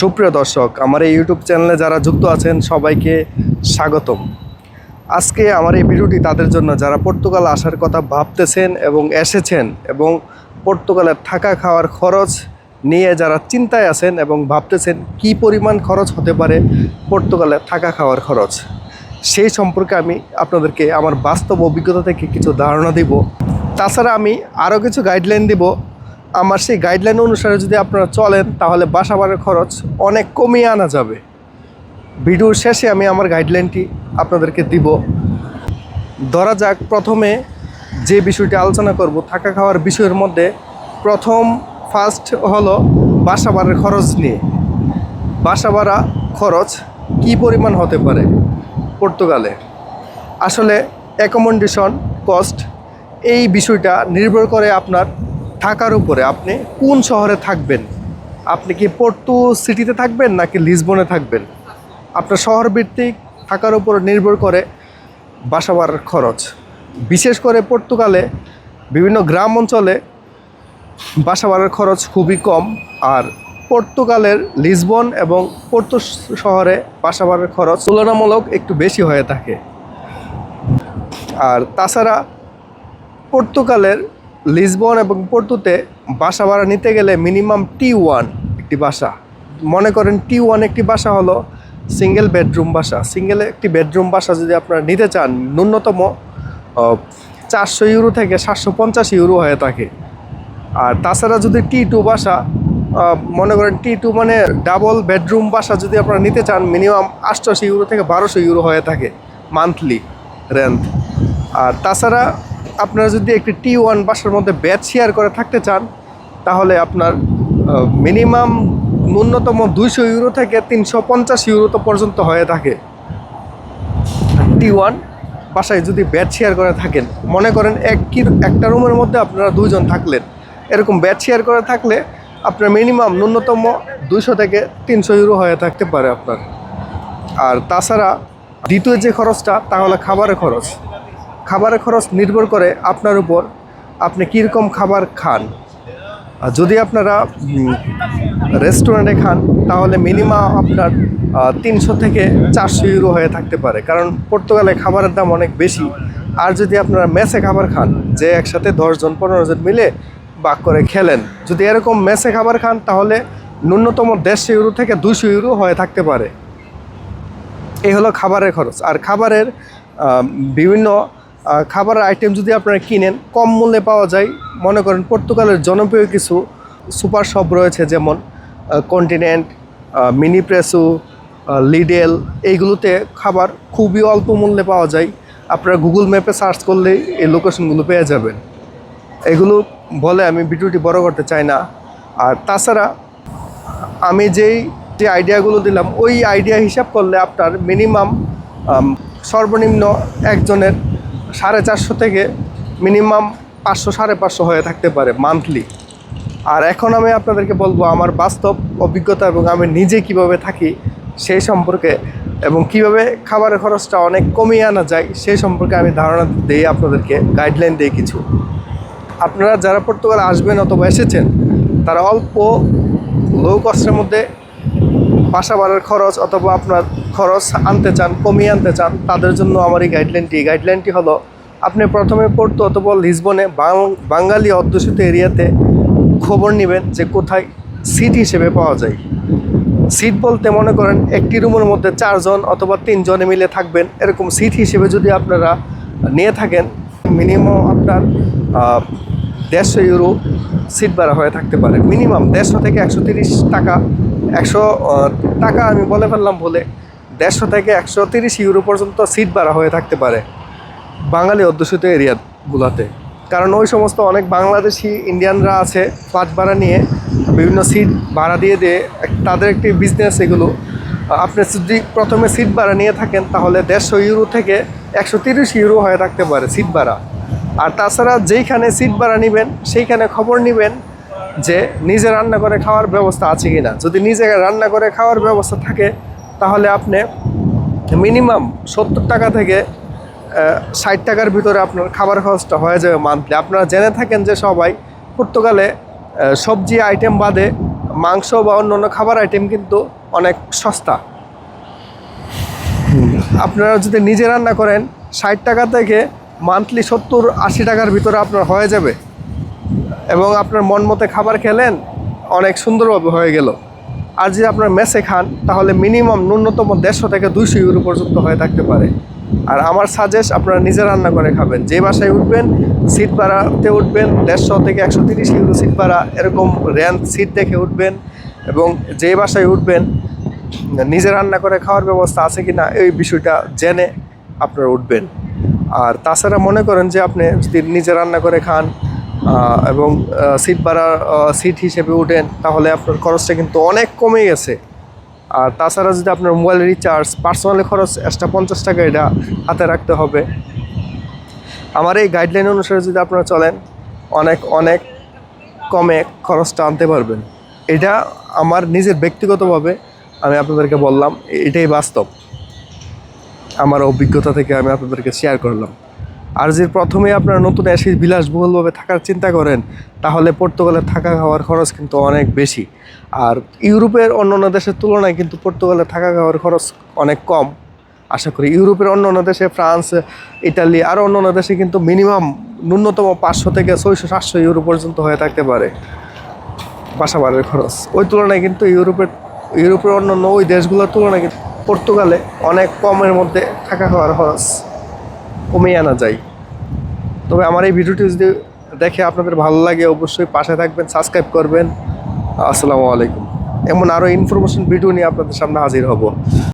সুপ্রিয় দর্শক, আমার এই ইউটিউব চ্যানেলে যারা যুক্ত আছেন, সবাইকে স্বাগতম। আজকে আমার এই ভিডিওটি তাদের জন্য, যারা পর্তুগাল আসার কথা ভাবতেছেন এবং এসেছেন এবং পর্তুগালের থাকা খাওয়ার খরচ নিয়ে যারা চিন্তায় আছেন এবং ভাবতেছেন কি পরিমাণ খরচ হতে পারে পর্তুগালে থাকা খাওয়ার খরচ, সেই সম্পর্কে আমি আপনাদেরকে আমার বাস্তব অভিজ্ঞতা থেকে কিছু ধারণা দিব। তাছাড়া আমি আরও কিছু গাইডলাইন দিব আমার সেই গাইডলাইন অনুসারে যদি আপনারা চলেন, তাহলে বাসা ভাড়ার খরচ অনেক কমিয়ে আনা যাবে। ভিডিওর শেষে আমি আমার গাইডলাইনটি আপনাদেরকে দিব। ধরা যাক প্রথমে যে বিষয়টি আলোচনা করব, থাকা খাওয়ার বিষয়ের মধ্যে প্রথম ফার্স্ট হলো বাসা ভাড়ার খরচ নিয়ে। বাসা ভাড়া খরচ কী পরিমাণ হতে পারে? পর্তুগালে। আসলে অ্যাকোমোডেশন কস্ট এই বিষয়টা নির্ভর করে আপনার থাকার উপরে আপনি কোন শহরে থাকবেন? আপনি কি পর্তু সিটিতে থাকবেন নাকি লিসবনে থাকবেন? আপনার শহর ভিত্তিক থাকার উপর নির্ভর করে বাসা ভাড়ার খরচ। বিশেষ করে পর্তুগালে বিভিন্ন গ্রাম অঞ্চলে বাসা খরচ খুবই কম আর পর্তুগালের লিসবন এবং পর্তু শহরে বাসা খরচ তুলনামূলক একটু বেশি হয়ে থাকে। আর তাছাড়া পর্তুগালের লিসবন এবং পর্তুতে বাসা ভাড়া নিতে গেলে মিনিমাম টি ওয়ান একটি বাসা। মনে করেন টি ওয়ান একটি বাসা হলো সিঙ্গেল বেডরুম বাসা। সিঙ্গেল একটি বেডরুম বাসা যদি আপনারা নিতে চান, ন্যূনতম চারশো ইউরো থেকে সাতশো পঞ্চাশ ইউরো হয়ে থাকে। আর তাছাড়া যদি টি টু বাসা মনে করেন টি টু মানে ডাবল বেডরুম বাসা যদি আপনারা নিতে চান, মিনিমাম আটশোশো ইউরো থেকে বারোশো ইউরো হয়ে থাকে মান্থলি রেন্ট আর তাছাড়া আপনারা যদি একটি টি ওয়ান বাসার মধ্যে বেড শেয়ার করে থাকতে চান, তাহলে আপনার মিনিমাম ন্যূনতম দুইশো ইউরো থেকে তিনশো পঞ্চাশ ইউরো তো পর্যন্ত হয়ে থাকে। টি ওয়ান বাসায় যদি ব্যাট শেয়ার করে থাকেন, মনে করেন এক কি একটা রুমের মধ্যে আপনারা দুইজন থাকলেন। এরকম ব্যাট শেয়ার করে থাকলে আপনার মিনিমাম ন্যূনতম দুইশো থেকে তিনশো ইউরো হয়ে থাকতে পারে আপনার। আর তাছাড়া দ্বিতীয় যে খরচটা, তা হলো খাবারের খরচ। খাবারের খরচ নির্ভর করে আপনার উপর আপনি কীরকম খাবার খান। যদি আপনারা রেস্টুরেন্টে খান, তাহলে মিনিমাম আপনার তিনশো থেকে চারশো ইউরো হয়ে থাকতে পারে। কারণ পর্তুগালে খাবারের দাম অনেক বেশি। আর যদি আপনারা মেসে খাবার খান, যে একসাথে দশজন পনেরো জন মিলে বাক করে খেলেন, যদি এরকম মেসে খাবার খান, তাহলে ন্যূনতম দেড়শো ইউরো থেকে দুশো ইউরো হয়ে থাকতে পারে। এই হলো খাবারের খরচ। আর খাবারের বিভিন্ন খাবারের আইটেম যদি আপনারা কিনেন, কম মূল্যে পাওয়া যায়। মনে করেন পর্তুগালের জনপ্রিয় কিছু সুপার শপ রয়েছে, যেমন কন্টিনেন্ট মিনি প্রেসু লিডেল এইগুলোতে খাবার খুবই অল্প মূল্যে পাওয়া যায়। আপনারা গুগল ম্যাপে সার্চ করলেই এই লোকেশনগুলো পেয়ে যাবেন। এগুলো বলে আমি ভিডিওটি বড় করতে চাই না। আর তাছাড়া, আমি যেই, যে আইডিয়াগুলো দিলাম, ওই আইডিয়া হিসাব করলে আপনার মিনিমাম সর্বনিম্ন একজনের সাড়ে চারশো থেকে মিনিমাম পাঁচশো, সাড়ে পাঁচশো হয়ে থাকতে পারে মান্থলি আর এখন আমি আপনাদেরকে বলব আমার বাস্তব অভিজ্ঞতা এবং আমি নিজে কীভাবে থাকি সেই সম্পর্কে এবং কীভাবে খাবারের খরচটা অনেক কমিয়ে আনা যায় সেই সম্পর্কে আমি ধারণা দিই আপনাদেরকে গাইডলাইন দিই কিছু। আপনারা যারা পর্তুগাল আসবেন অথবা এসেছেন, তারা অল্প লো কস্টের মধ্যে বাসা ভাড়ার খরচ অথবা আপনার খরচ আনতে চান, কমিয়ে আনতে চান, তাদের জন্য আমার এই গাইডলাইনটি গাইডলাইনটি হলো, আপনি প্রথমে পড়তো অথবা লিসবনে বাঙালি অধ্যুষিত এরিয়াতে খবর নেবেন যে কোথায় সিট হিসেবে পাওয়া যায়। সিট বলতে মনে করেন একটি রুমের মধ্যে চারজন অথবা তিনজনে মিলে থাকবেন। এরকম সিট হিসেবে যদি আপনারা নিয়ে থাকেন, মিনিমাম আপনার দেড়শো ইউরো সিট ভাড়া হয়ে থাকতে পারে। মিনিমাম দেড়শো থেকে একশো তিরিশ টাকা। একশো টাকা আমি বলে ফেললাম বলে দেড়শো থেকে একশো তিরিশ ইউরো পর্যন্ত সিট ভাড়া হয়ে থাকতে পারে বাঙালি অধ্যুষিত এরিয়াগুলোতে। কারণ ওই সমস্ত অনেক বাংলাদেশি ইন্ডিয়ানরা আছে ফ্ল্যাট ভাড়া নিয়ে, বিভিন্ন সিট ভাড়া দিয়ে দিয়ে তাদের একটি বিজনেস এগুলো। আপনি যদি প্রথমে সিট ভাড়া নিয়ে থাকেন, তাহলে দেড়শো ইউরো থেকে একশো তিরিশ ইউরো হয়ে থাকতে পারে সিট ভাড়া। আর তাছাড়া যেইখানে সিট ভাড়া নেবেন, সেইখানে খবর নেবেন যে নিজে রান্না করে খাওয়ার ব্যবস্থা আছে কি না যদি নিজে রান্না করে খাওয়ার ব্যবস্থা থাকে তাহলে আপনি মিনিমাম সত্তর টাকা থেকে ষাট টাকার ভিতরে আপনার খাবার খরচটা হয়ে যাবে মান্থলি আপনারা জেনে থাকেন যে সবাই পর্তুগালে সবজি আইটেম বাদে মাংস বা অন্য অন্য খাবার আইটেম কিন্তু অনেক সস্তা। আপনারা যদি নিজে রান্না করেন, ষাট টাকা থেকে মান্থলি সত্তর, আশি টাকার ভিতরে আপনার হয়ে যাবে। এবং আপনার মন মতে খাবার খেলেন, অনেক সুন্দরভাবে হয়ে গেল। আর যদি আপনার মেসে খান, তাহলে মিনিমাম ন্যূনতম দেড়শো থেকে দুইশো ইউরো পর্যন্ত হয়ে থাকতে পারে। আর আমার সাজেস্ট আপনারা নিজে রান্না করে খাবেন। যে বাসায় উঠবেন সিট ভাড়াতে উঠবেন, দেড়শো থেকে একশো তিরিশ ইউরো সিট ভাড়া, এরকম র্যান্ট সিট দেখে উঠবেন এবং যে বাসায় উঠবেন, নিজে রান্না করে খাওয়ার ব্যবস্থা আছে কি না এই বিষয়টা জেনে আপনারা উঠবেন। আর তাছাড়া মনে করেন যে আপনি যদি নিজে রান্না করে খান এবং সিট ভাড়া সিট হিসেবে উঠেন, তাহলে আপনার খরচটা কিন্তু অনেক কমে গেছে। আর তাছাড়া যদি আপনার মোবাইল রিচার্জ পার্সোনালি খরচ এক্সট্রা পঞ্চাশ টাকা এটা হাতে রাখতে হবে। আমার এই গাইডলাইন অনুসারে যদি আপনারা চলেন, অনেক অনেক কমে খরচটা আনতে পারবেন। এটা আমার নিজের ব্যক্তিগতভাবে আমি আপনাদেরকে বললাম এটাই বাস্তব। আমার অভিজ্ঞতা থেকে আমি আপনাদেরকে শেয়ার করলাম। আর যে প্রথমে আপনারা নতুন এসে বিলাসবহুলভাবে থাকার চিন্তা করেন, তাহলে পর্তুগালে থাকা খাওয়ার খরচ কিন্তু অনেক বেশি। আর ইউরোপের অন্য অন্য দেশের তুলনায় কিন্তু পর্তুগালে থাকা খাওয়ার খরচ অনেক কম। আশা করি ইউরোপের অন্য অন্য দেশে, ফ্রান্স ইটালি আরও অন্য অন্য দেশে কিন্তু মিনিমাম ন্যূনতম পাঁচশো থেকে ছয়শো, সাতশো ইউরো পর্যন্ত হয়ে থাকতে পারে বাসা বাড়ির খরচ। ওই তুলনায় কিন্তু ইউরোপের ইউরোপের অন্যান্য ওই দেশগুলোর তুলনায় কিন্তু পর্তুগালে অনেক কমের মধ্যে থাকা খাওয়ার খরচ। কমিয়ে আনা যায়। তবে আমার এই ভিডিওটি যদি দেখে আপনাদের ভালো লাগে, অবশ্যই পাশে থাকবেন সাবস্ক্রাইব করবেন। আসসালামু আলাইকুম। এমন আরও ইনফরমেশন ভিডিও নিয়ে আপনাদের সামনে হাজির হব।